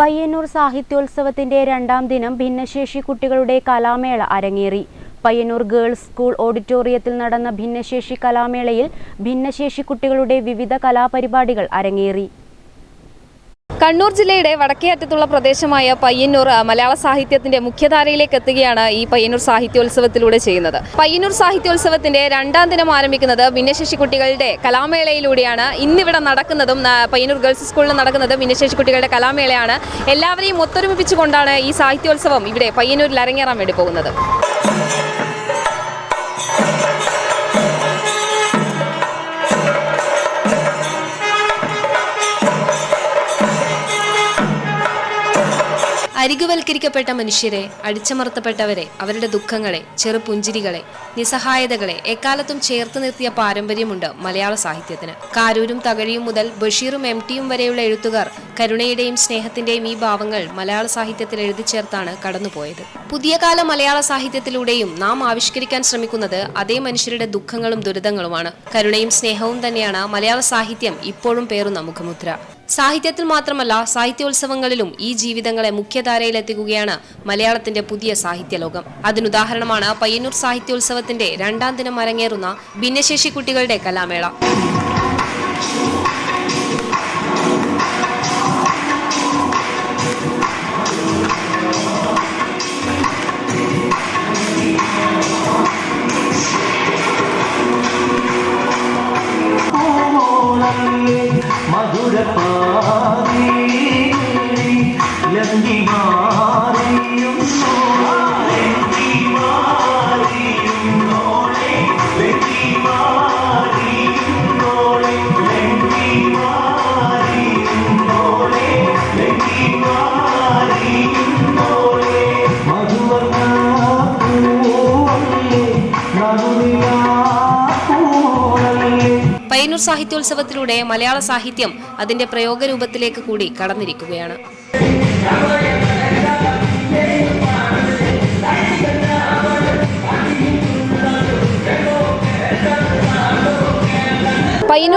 പയ്യന്നൂർ സാഹിത്യോത്സവത്തിന്റെ രണ്ടാം ദിനം ഭിന്നശേഷി കുട്ടികളുടെ കലാമേള അരങ്ങേറി. പയ്യന്നൂർ ഗേൾസ് സ്കൂൾ ഓഡിറ്റോറിയത്തിൽ നടന്ന ഭിന്നശേഷി കലാമേളയിൽ ഭിന്നശേഷി കുട്ടികളുടെ വിവിധ കലാപരിപാടികൾ അരങ്ങേറി. കണ്ണൂർ ജില്ലയുടെ വടക്കേ അറ്റത്തുള്ള പ്രദേശമായ പയ്യന്നൂർ മലയാള സാഹിത്യത്തിന്റെ മുഖ്യധാരയിലേക്ക് എത്തുകയാണ് ഈ പയ്യന്നൂർ സാഹിത്യോത്സവത്തിലൂടെ ചെയ്യുന്നത്. പയ്യന്നൂർ സാഹിത്യോത്സവത്തിന്റെ രണ്ടാം ദിനം ആരംഭിക്കുന്നത് ഭിന്നശേഷി കുട്ടികളുടെ കലാമേളയിലൂടെയാണ്. ഇന്നിവിടെ നടക്കുന്നതും പയ്യന്നൂർ ഗേൾസ് സ്കൂളിൽ നടക്കുന്നത് ഭിന്നശേഷി കുട്ടികളുടെ കലാമേളയാണ്. എല്ലാവരെയും ഒത്തൊരുമിപ്പിച്ചുകൊണ്ടാണ് ഈ സാഹിത്യോത്സവം ഇവിടെ പയ്യന്നൂരിൽ അരങ്ങേറാൻ വേണ്ടി പോകുന്നത്. അരികുവൽക്കരിക്കപ്പെട്ട മനുഷ്യരെ അടിച്ചമർത്തപ്പെട്ടവരെ അവരുടെ ദുഃഖങ്ങളെ ചെറുപുഞ്ചിരികളെ നിസ്സഹായതകളെ എക്കാലത്തും ചേർത്ത് നിർത്തിയ പാരമ്പര്യമുണ്ട് മലയാള സാഹിത്യത്തിന്. കാരൂരും തകഴിയും മുതൽ ബഷീറും എം ടിയും വരെയുള്ള എഴുത്തുകാർ കരുണയുടെയും സ്നേഹത്തിന്റെയും ഈ ഭാവങ്ങൾ മലയാള സാഹിത്യത്തിൽ എഴുതി ചേർത്താണ് കടന്നുപോയത്. പുതിയ കാല മലയാള സാഹിത്യത്തിലൂടെയും നാം ആവിഷ്കരിക്കാൻ ശ്രമിക്കുന്നത് അതേ മനുഷ്യരുടെ ദുഃഖങ്ങളും ദുരിതങ്ങളുമാണ്. കരുണയും സ്നേഹവും തന്നെയാണ് മലയാള സാഹിത്യം ഇപ്പോഴും പേറുന്ന മുഖമുദ്ര സാഹിത്യത്തിൽ മാത്രമല്ല സാഹിത്യോത്സവങ്ങളിലും ഈ ജീവിതങ്ങളെ മുഖ്യധാരയിലെത്തിക്കുകയാണ് മലയാളത്തിന്റെ പുതിയ സാഹിത്യലോകം. അതിനുദാഹരണമാണ് പയ്യന്നൂർ സാഹിത്യോത്സവത്തിന്റെ രണ്ടാം ദിനം അരങ്ങേറുന്ന ഭിന്നശേഷി കുട്ടികളുടെ കലാമേള. പൂമോളല്ലേ Bariyum Sohra പയ്യന്നൂർ സാഹിത്യോത്സവത്തിലൂടെ മലയാള സാഹിത്യം അതിന്റെ പ്രയോഗരൂപത്തിലേക്ക് കൂടി കടന്നിരിക്കുകയാണ്.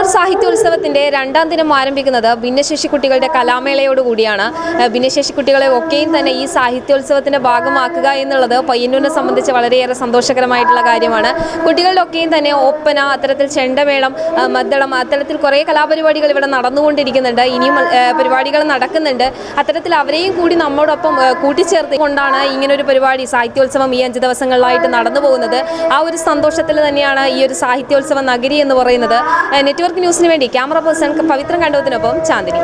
പയ്യന്നൂർ സാഹിത്യോത്സവത്തിന്റെ രണ്ടാം ദിനം ആരംഭിക്കുന്നത് ഭിന്നശേഷി കുട്ടികളുടെ കലാമേളയോടുകൂടിയാണ്. ഭിന്നശേഷി കുട്ടികളെ ഒക്കെയും തന്നെ ഈ സാഹിത്യോത്സവത്തിന്റെ ഭാഗമാക്കുക എന്നുള്ളത് പയ്യന്നൂരിനെ സംബന്ധിച്ച് വളരെയേറെ സന്തോഷകരമായിട്ടുള്ള കാര്യമാണ്. കുട്ടികളുടെ ഒക്കെയും തന്നെ ഒപ്പന അത്തരത്തിൽ ചെണ്ടമേളം മദ്ദളം അത്തരത്തിൽ കുറേ കലാപരിപാടികൾ ഇവിടെ നടന്നുകൊണ്ടിരിക്കുന്നുണ്ട്. ഇനിയും പരിപാടികൾ നടക്കുന്നുണ്ട്. അത്തരത്തിൽ അവരെയും കൂടി നമ്മോടൊപ്പം ഏഹ് കൂട്ടിച്ചേർത്ത് കൊണ്ടാണ് ഇങ്ങനൊരു പരിപാടി സാഹിത്യോത്സവം ഈ അഞ്ച് ദിവസങ്ങളിലായിട്ട് നടന്നു പോകുന്നത് ആ ഒരു സന്തോഷത്തിൽ തന്നെയാണ് ഈ ഒരു സാഹിത്യോത്സവ നഗരി എന്ന് പറയുന്നത്. ഏഹ് ന്യൂസിന് വേണ്ടി ക്യാമറ പേഴ്സൺ പവിത്രൻ കണ്ടോത്തിനൊപ്പം ചാന്ദിനി.